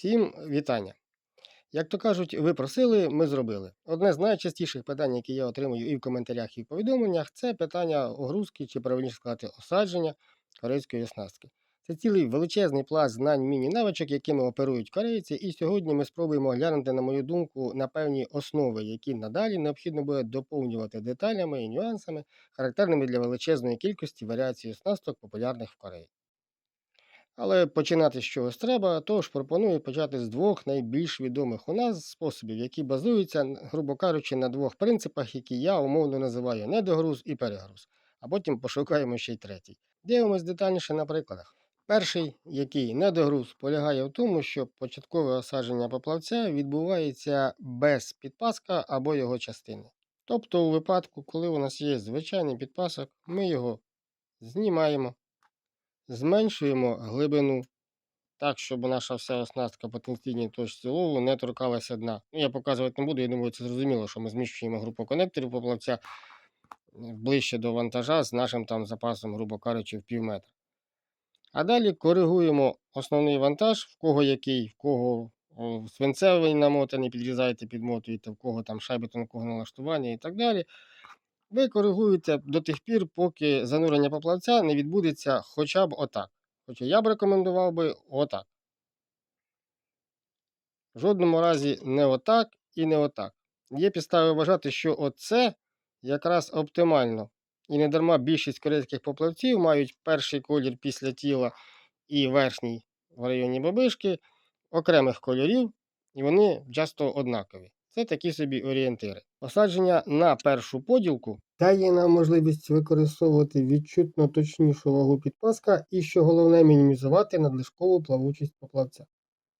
Всім вітання. Як то кажуть, ви просили, ми зробили. Одне з найчастіших питань, які я отримую і в коментарях, і в повідомленнях, це питання огрузки чи правильніше сказати осадження корейської оснастки. Це цілий величезний пласт знань міні-навичок, якими оперують корейці, і сьогодні ми спробуємо глянути, на мою думку, на певні основи, які надалі необхідно буде доповнювати деталями і нюансами, характерними для величезної кількості варіацій оснасток, популярних в Кореї. Але починати з чогось треба, тож пропоную почати з двох найбільш відомих у нас способів, які базуються, грубо кажучи, на двох принципах, які я умовно називаю недогруз і перегруз, а потім пошукаємо ще й третій. Дивимось детальніше на прикладах. Перший, який недогруз, полягає в тому, що початкове осадження поплавця відбувається без підпаска або його частини. Тобто, у випадку, коли у нас є звичайний підпасок, ми його знімаємо, зменшуємо глибину так, щоб наша вся оснастка по тенційній точці лову не торкалася дна. Ну, я показувати не буду, я думаю, це зрозуміло, що ми зміщуємо групу конекторів поплавця е, ближче до вантажа з нашим там запасом, грубо кажучи, в пів метра. А далі коригуємо основний вантаж, в кого який, в кого свинцевий намотаний, підрізаєте, підмотуєте, в кого там шайби тонкого налаштування і так далі. Ви коригуєте до тих пір, поки занурення поплавця не відбудеться хоча б отак. Хоча я б рекомендував би отак. В жодному разі не отак і не отак. Є підстави вважати, що оце якраз оптимально. І не дарма більшість корейських поплавців мають перший колір після тіла і верхній в районі бабишки окремих кольорів, і вони часто однакові. Це такі собі орієнтири. Посадження на першу поділку дає нам можливість використовувати відчутно точнішу вагу підпаска і, що головне, мінімізувати надлишкову плавучість поплавця.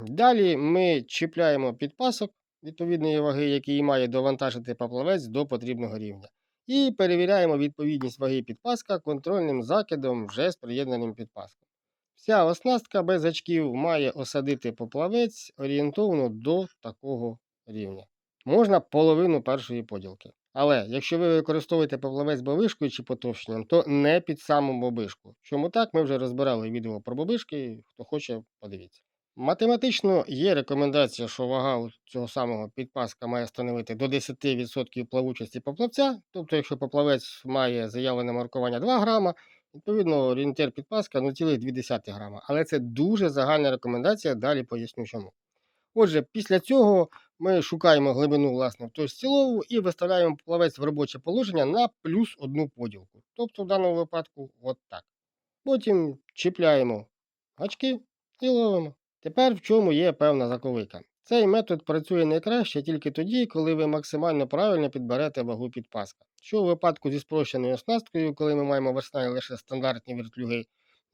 Далі ми чіпляємо підпасок відповідної ваги, який має довантажити поплавець до потрібного рівня. І перевіряємо відповідність ваги підпаска контрольним закидом вже з приєднаним підпаском. Вся оснастка без очків має осадити поплавець орієнтовно до такого рівня. Можна половину першої поділки. Але якщо ви використовуєте поплавець бабишкою чи потовщенням, то не під саму бабишку. Чому так, ми вже розбирали відео про бабишки, хто хоче, подивіться. Математично є рекомендація, що вага у цього самого підпаска має становити до 10% плавучості поплавця. Тобто, якщо поплавець має заявлене маркування 2 грама, відповідно орієнтир підпаска 0,2 грама. Але це дуже загальна рекомендація, далі поясню чому. Отже, після цього ми шукаємо глибину власне в точці лову і виставляємо плавець в робоче положення на плюс одну поділку. Тобто в даному випадку от так. Потім чіпляємо гачки і ловимо. Тепер в чому є певна заковика. Цей метод працює найкраще тільки тоді, коли ви максимально правильно підберете вагу підпаска. Що у випадку зі спрощеною оснасткою, коли ми маємо в арсеналі лише стандартні вертлюги,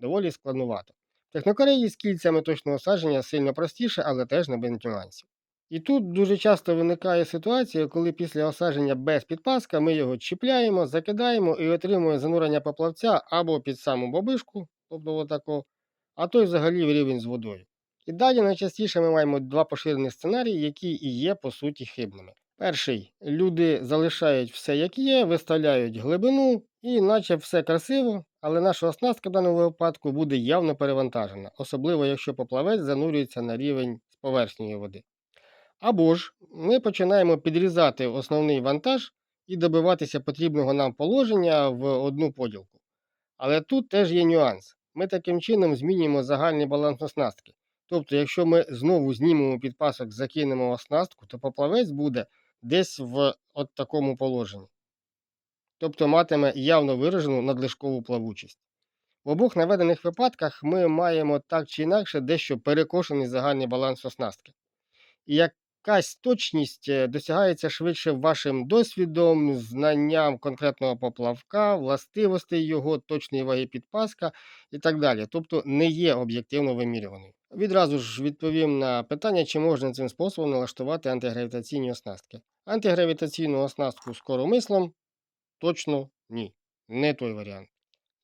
доволі складнувато. В Технокореї з кільцями точного осадження сильно простіше, але теж не без нюансів. І тут дуже часто виникає ситуація, коли після осадження без підпаска ми його чіпляємо, закидаємо і отримуємо занурення поплавця або під саму бобишку, тобто отако, а то й взагалі в рівень з водою. І далі найчастіше ми маємо два поширені сценарії, які і є по суті хибними. Перший люди залишають все як є, виставляють глибину, і наче все красиво, але наша оснастка в даному випадку буде явно перевантажена, особливо якщо поплавець занурюється на рівень з поверхньої води. Або ж ми починаємо підрізати основний вантаж і добиватися потрібного нам положення в одну поділку. Але тут теж є нюанс. Ми таким чином змінюємо загальний баланс оснастки. Тобто, якщо ми знову знімемо підпасок, закинемо оснастку, то поплавець буде десь в от такому положенні. Тобто матиме явно виражену надлишкову плавучість. В обох наведених випадках ми маємо так чи інакше дещо перекошений загальний баланс оснастки. І якась точність е, досягається швидше вашим досвідом, знанням конкретного поплавка, властивостей його, точної ваги підпаска і так далі. Тобто не є об'єктивно вимірюваною. Відразу ж відповім на питання, чи можна цим способом налаштувати антигравітаційні оснастки. Антигравітаційну оснастку з коромислом точно ні. Не той варіант.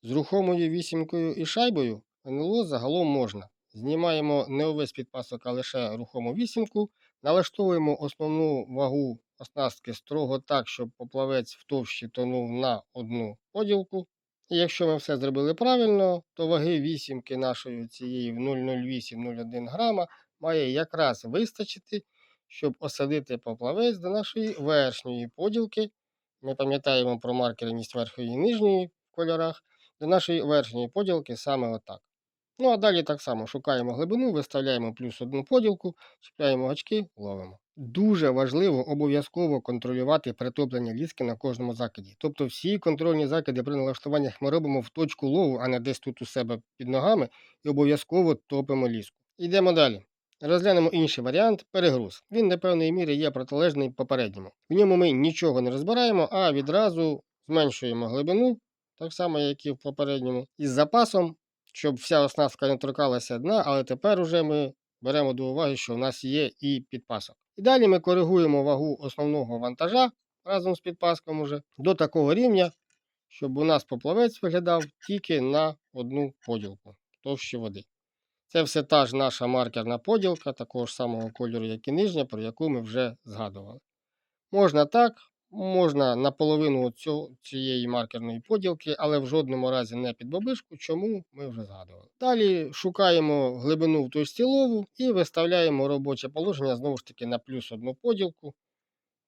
З рухомою вісімкою і шайбою НЛО загалом можна. Знімаємо не увесь підпасок, а лише рухому вісімку, налаштовуємо основну вагу оснастки строго так, щоб поплавець в товщі тонув на одну поділку. І якщо ми все зробили правильно, то ваги вісімки нашої цієї в 0,08-0,1 грама має якраз вистачити, щоб осадити поплавець до нашої верхньої поділки. Ми пам'ятаємо про маркерність верхньої і нижньої в кольорах, до нашої верхньої поділки саме отак. Ну а далі так само шукаємо глибину, виставляємо плюс одну поділку, чіпляємо гачки, ловимо. Дуже важливо обов'язково контролювати притоплення ліски на кожному закиді. Тобто всі контрольні закиди при налаштуваннях ми робимо в точку лову, а не десь тут у себе під ногами, і обов'язково топимо ліску. Йдемо далі. Розглянемо інший варіант перегруз. Він до певної міри є протилежний попередньому. В ньому ми нічого не розбираємо, а відразу зменшуємо глибину, так само, як і в попередньому, із запасом, щоб вся оснастка не торкалася дна, але тепер уже ми беремо до уваги, що в нас є і підпасок. І далі ми коригуємо вагу основного вантажа разом з підпаском уже до такого рівня, щоб у нас поплавець виглядав тільки на одну поділку товщі води. Це все та ж наша маркерна поділка, такого ж самого кольору, як і нижня, про яку ми вже згадували. Можна так, можна наполовину цього, цієї маркерної поділки, але в жодному разі не під бабишку, чому ми вже згадували. Далі шукаємо глибину в точці лову і виставляємо робоче положення знову ж таки на плюс одну поділку,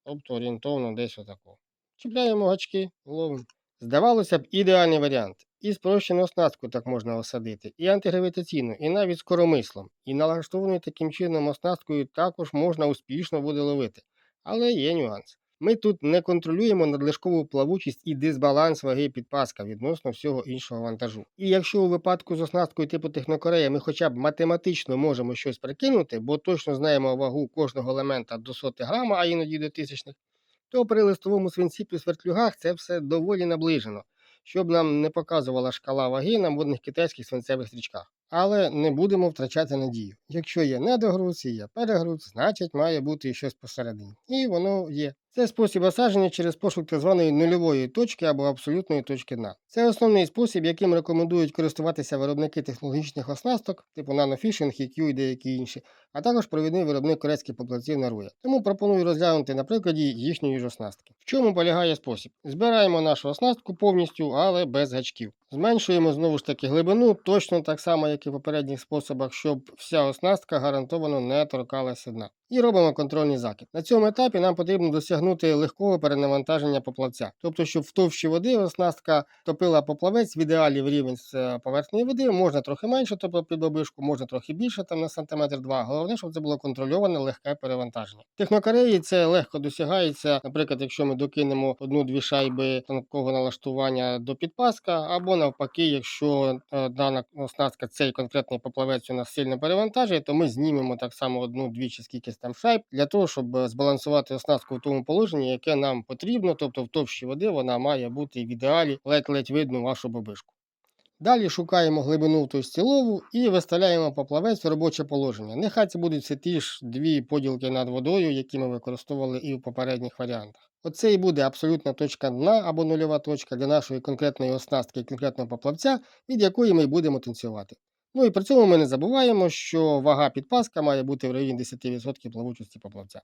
тобто орієнтовно десь отако. Чіпляємо гачки, ловимо. Здавалося б, ідеальний варіант. І спрощену оснастку так можна осадити, і антигравітаційну, і навіть з коромислом. І налаштованою таким чином оснасткою також можна успішно буде ловити. Але є нюанс. Ми тут не контролюємо надлишкову плавучість і дисбаланс ваги підпаска відносно всього іншого вантажу. І якщо у випадку з оснасткою типу Технокорея ми хоча б математично можемо щось прикинути, бо точно знаємо вагу кожного елемента до соти грама, а іноді до тисячних, то при листовому свинці плюс вертлюгах це все доволі наближено, щоб нам не показувала шкала ваги на модних китайських свинцевих стрічках. Але не будемо втрачати надію. Якщо є недогруз і є перегруз, значить має бути щось посередині. І воно є. Це спосіб осадження через пошук так званої нульової точки або абсолютної точки дна. Це основний спосіб, яким рекомендують користуватися виробники технологічних оснасток, типу NanoFishing, EQ і деякі інші, а також провідний виробник корейських поплавців Наруя. Тому пропоную розглянути на прикладі їхньої ж оснастки. В чому полягає спосіб? Збираємо нашу оснастку повністю, але без гачків. Зменшуємо знову ж таки глибину, точно так само, як і в попередніх способах, щоб вся оснастка гарантовано не торкалася дна. І робимо контрольний закид. На цьому етапі нам потрібно досягнути легкого перенавантаження поплавця, тобто, щоб в товщі води оснастка топила поплавець в ідеалі в рівень з е, поверхні води, можна трохи менше, тобто під бабишку, можна трохи більше, там на сантиметр два. Головне, щоб це було контрольоване легке перевантаження. В технокореї це легко досягається. Наприклад, якщо ми докинемо одну-дві шайби тонкого налаштування до підпаска, або навпаки, якщо е, дана оснастка цей конкретний поплавець у нас сильно перевантажує, то ми знімемо так само одну-дві чи скільки там шайб для того, щоб е, збалансувати оснастку в тому положенні, яке нам потрібно, тобто в товщі води вона має бути в ідеалі ледь-ледь видно вашу бабишку. Далі шукаємо глибину в точці лову і виставляємо поплавець в робоче положення. Нехай це будуть все ті ж дві поділки над водою, які ми використовували і в попередніх варіантах. Оце і буде абсолютна точка дна або нульова точка для нашої конкретної оснастки конкретного поплавця, від якої ми будемо танцювати. Ну і при цьому ми не забуваємо, що вага підпаска має бути в районі 10% плавучості поплавця.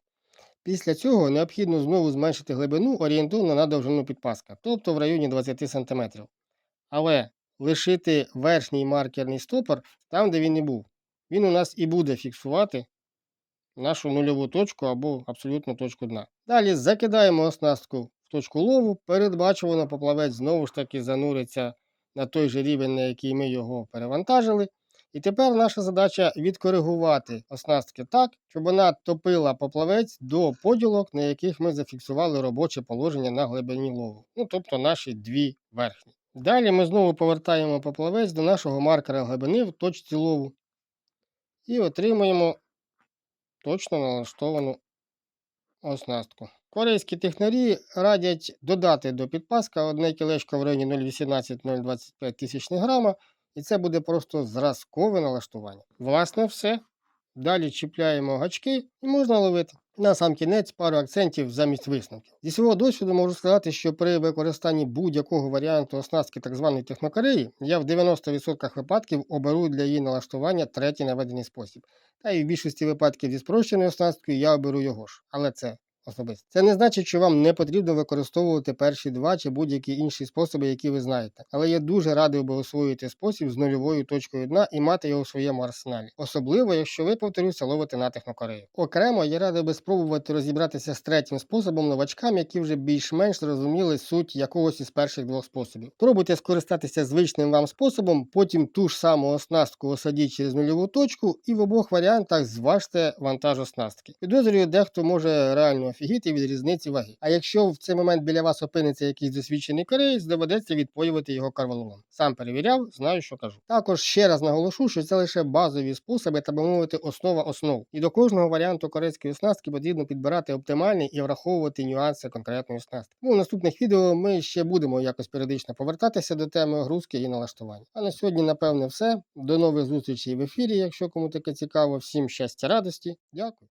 Після цього необхідно знову зменшити глибину орієнтовно на довжину підпаска, тобто в районі 20 см. Але лишити верхній маркерний стопор там, де він і був. Він у нас і буде фіксувати нашу нульову точку або абсолютну точку дна. Далі закидаємо оснастку в точку лову, передбачувано поплавець знову ж таки зануриться на той же рівень, на який ми його перевантажили. І тепер наша задача відкоригувати оснастки так, щоб вона топила поплавець до поділок, на яких ми зафіксували робоче положення на глибині лову. Ну, тобто наші дві верхні. Далі ми знову повертаємо поплавець до нашого маркера глибини в точці лову і отримуємо точно налаштовану оснастку. Корейські технарі радять додати до підпаска одне кілечко в районі 0,18-0,25 тисячних грама, і це буде просто зразкове налаштування. Власне, все. Далі чіпляємо гачки і можна ловити. На сам кінець пару акцентів замість висновків. Зі свого досвіду можу сказати, що при використанні будь-якого варіанту оснастки так званої технокореї я в 90% випадків оберу для її налаштування третій наведений спосіб. Та і в більшості випадків зі спрощеною оснасткою я оберу його ж. Але це особисто. Це не значить, що вам не потрібно використовувати перші два чи будь-які інші способи, які ви знаєте. Але я дуже радий би освоїти спосіб з нульовою точкою дна і мати його у своєму арсеналі. Особливо, якщо ви, повторюся, ловите натих на Корею. Окремо, я радий би спробувати розібратися з третім способом новачкам, які вже більш-менш зрозуміли суть якогось із перших двох способів. Пробуйте скористатися звичним вам способом, потім ту ж саму оснастку осадіть через нульову точку, і в обох варіантах зважте вантаж оснастки. Підозрюю, дехто може реально офігіти від різниці ваги. А якщо в цей момент біля вас опиниться якийсь досвідчений кореєць, доведеться відпоювати його карвалолом. Сам перевіряв, знаю, що кажу. Також ще раз наголошу, що це лише базові способи, та би мовити, основа основ. І до кожного варіанту корейської оснастки потрібно підбирати оптимальний і враховувати нюанси конкретної оснастки. Ну, в наступних відео ми ще будемо якось періодично повертатися до теми огрузки і налаштування. А на сьогодні, напевне, все. До нових зустрічей в ефірі, якщо кому таке цікаво. Всім щастя, радості. Дякую.